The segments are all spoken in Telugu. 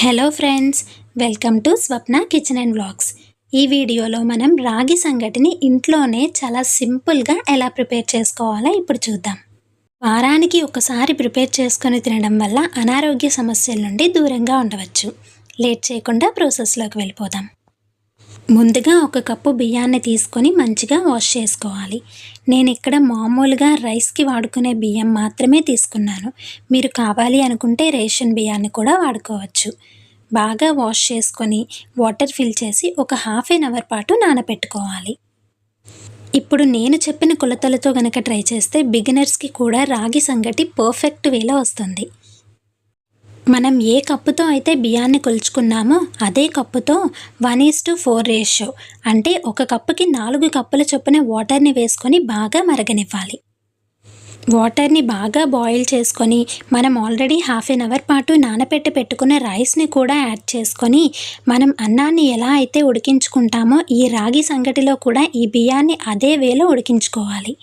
Hello friends welcome to Swapna kitchen and blogs ఈ వీడియోలో మనం రాగి సంగటిని ఇంట్లోనే చాలా సింపుల్గా ఎలా ప్రిపేర్ చేసుకోవాలో ఇప్పుడు చూద్దాం. వారానికి ఒకసారి ప్రిపేర్ చేసుకొని తినడం వల్ల అనారోగ్య సమస్యల నుండి దూరంగా ఉండవచ్చు. లేట్ చేయకుండా ప్రాసెస్లోకి వెళ్ళిపోదాం. ముందుగా ఒక కప్పు బియ్యాన్ని తీసుకొని మంచిగా వాష్ చేసుకోవాలి. నేను ఇక్కడ మామూలుగా రైస్కి వాడుకునే బియ్యం మాత్రమే తీసుకున్నాను. మీరు కావాలి అనుకుంటే రేషన్ బియ్యాన్ని కూడా వాడుకోవచ్చు. బాగా వాష్ చేసుకొని వాటర్ ఫిల్ చేసి ఒక హాఫ్ ఎన్ అవర్ పాటు నానబెట్టుకోవాలి ఇప్పుడు నేను చెప్పిన కొలతలతో గనక ట్రై చేస్తే బిగినర్స్కి కూడా రాగి సంగటి పర్ఫెక్ట్ వేలో వస్తుంది. మనం ఏ కప్పుతో అయితే బియ్యాన్ని కొలుచుకున్నామో అదే కప్పుతో one is to four ratio అంటే ఒక కప్పుకి నాలుగు కప్పుల చొప్పున వాటర్ని వేసుకొని బాగా మరగనివ్వాలి. వాటర్ని బాగా బాయిల్ చేసుకొని మనం ఆల్రెడీ హాఫ్ ఎన్ అవర్ పాటు నానబెట్టి పెట్టుకున్న రైస్ని కూడా యాడ్ చేసుకొని మనం అన్నాన్ని ఎలా అయితే ఉడికించుకుంటామో ఈ రాగి సంగటిలో కూడా ఈ బియ్యాన్ని అదే వేలో ఉడికించుకోవాలి.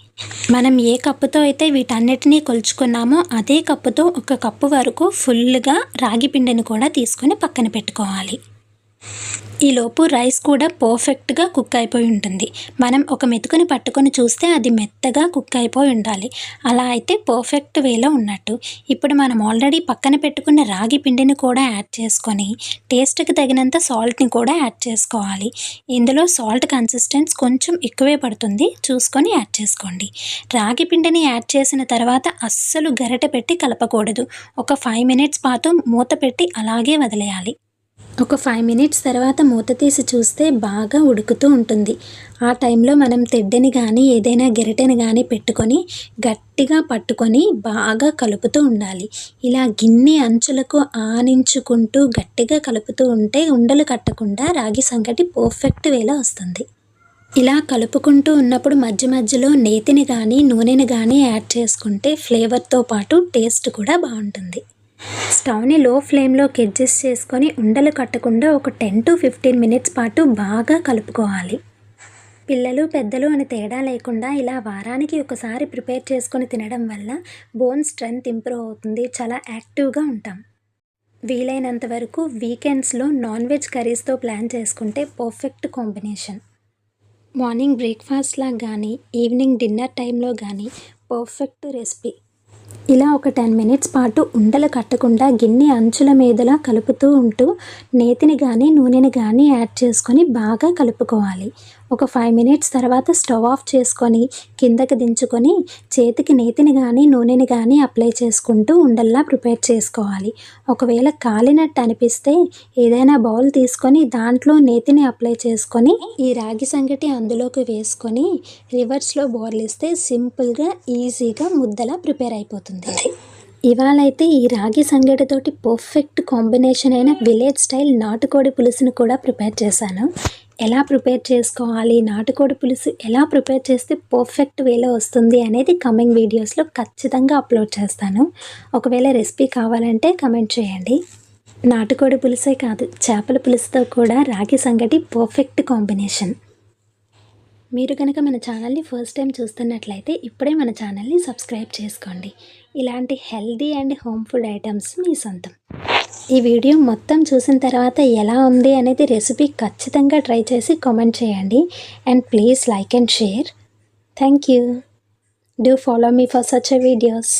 మనం ఏ కప్పుతో అయితే వీటన్నిటినీ కొలుచుకున్నామో అదే కప్పుతో ఒక కప్పు వరకు ఫుల్గా రాగి పిండిని కూడా తీసుకొని పక్కన పెట్టుకోవాలి. ఈలోపు రైస్ కూడా పర్ఫెక్ట్గా కుక్ అయిపోయి ఉంటుంది. మనం ఒక మెతుకుని పట్టుకొని చూస్తే అది మెత్తగా కుక్ అయిపోయి ఉండాలి. అలా అయితే పర్ఫెక్ట్ వేలో ఉన్నట్టు. ఇప్పుడు మనం ఆల్రెడీ పక్కన పెట్టుకున్న రాగి పిండిని కూడా యాడ్ చేసుకొని టేస్ట్కి తగినంత సాల్ట్ని కూడా యాడ్ చేసుకోవాలి. ఇందులో సాల్ట్ కన్సిస్టెన్స్ కొంచెం ఎక్కువే పడుతుంది. చూసుకొని యాడ్ చేసుకోండి. రాగి పిండిని యాడ్ చేసిన తర్వాత అస్సలు గరిట పెట్టి కలపకూడదు. ఒక ఫైవ్ మినిట్స్ పాటు మూత పెట్టి అలాగే వదిలేయాలి. ఒక ఫైవ్ మినిట్స్ తర్వాత మూత తీసి చూస్తే బాగా ఉడుకుతూ ఉంటుంది. ఆ టైంలో మనం తెడ్డని కానీ ఏదైనా గెరటెని కానీ పెట్టుకొని గట్టిగా పట్టుకొని బాగా కలుపుతూ ఉండాలి. ఇలా గిన్నె అంచులకు ఆనించుకుంటూ గట్టిగా కలుపుతూ ఉంటే ఉండలు కట్టకుండా రాగి సంగటి పర్ఫెక్ట్ వేలో వస్తుంది. ఇలా కలుపుకుంటూ ఉన్నప్పుడు మధ్య మధ్యలో నేతిని కానీ నూనెని కానీ యాడ్ చేసుకుంటే ఫ్లేవర్తో పాటు టేస్ట్ కూడా బాగుంటుంది. స్టవ్ని లో ఫ్లేమ్లోకి అడ్జస్ట్ చేసుకొని ఉండలు కట్టకుండా ఒక టెన్ టు ఫిఫ్టీన్ మినిట్స్ పాటు బాగా కలుపుకోవాలి. పిల్లలు పెద్దలు అని తేడా లేకుండా ఇలా వారానికి ఒకసారి ప్రిపేర్ చేసుకొని తినడం వల్ల బోన్ స్ట్రెంగ్త్ ఇంప్రూవ్ అవుతుంది. చాలా యాక్టివ్గా ఉంటాం. వీలైనంత వరకు వీకెండ్స్లో నాన్ వెజ్ కర్రీస్తో ప్లాన్ చేసుకుంటే పర్ఫెక్ట్ కాంబినేషన్. మార్నింగ్ బ్రేక్ఫాస్ట్లా కానీ ఈవినింగ్ డిన్నర్ టైంలో కానీ పర్ఫెక్ట్ రెసిపీ. ఇలా ఒక టెన్ మినిట్స్ పాటు ఉండలు కట్టకుండా గిన్నె అంచుల మీదలా కలుపుతూ ఉంటూ నేతిని కానీ నూనెని కానీ యాడ్ చేసుకొని బాగా కలుపుకోవాలి. ఒక ఫైవ్ మినిట్స్ తర్వాత స్టవ్ ఆఫ్ చేసుకొని కిందకి దించుకొని చేతికి నేతిని కానీ నూనెని కానీ అప్లై చేసుకుంటూ ఉండల్లా ప్రిపేర్ చేసుకోవాలి. ఒకవేళ కాలినట్టు అనిపిస్తే ఏదైనా బౌల్ తీసుకొని దాంట్లో నేతిని అప్లై చేసుకొని ఈ రాగి సంగటి అందులోకి వేసుకొని రివర్స్లో బోర్లిస్తే సింపుల్గా ఈజీగా ముద్దలా ప్రిపేర్ అయిపోతుంది. ఇవాళైతే ఈ రాగి సంగటితోటి పర్ఫెక్ట్ కాంబినేషన్ అయిన విలేజ్ స్టైల్ నాటుకోడి పులుసుని కూడా ప్రిపేర్ చేశాను. ఎలా ప్రిపేర్ చేసుకోవాలి నాటుకోడి పులుసు ఎలా ప్రిపేర్ చేస్తే పర్ఫెక్ట్ వేలో వస్తుంది అనేది కమింగ్ వీడియోస్లో ఖచ్చితంగా అప్లోడ్ చేస్తాను. ఒకవేళ రెసిపీ కావాలంటే కమెంట్ చేయండి. నాటుకోడి పులుసే కాదు చేపల పులుసుతో కూడా రాగి సంగటి పర్ఫెక్ట్ కాంబినేషన్. మీరు కనుక మన ఛానల్ని ఫస్ట్ టైం చూస్తున్నట్లయితే ఇప్పుడే మన ఛానల్ని సబ్స్క్రైబ్ చేసుకోండి. ఇలాంటి healthy and home food items మీ సొంతం. ఈ వీడియో మొత్తం చూసిన తర్వాత ఎలా ఉంది అనేది రెసిపీ ఖచ్చితంగా ట్రై చేసి కామెంట్ చేయండి. And please like and share thank you do follow me for such videos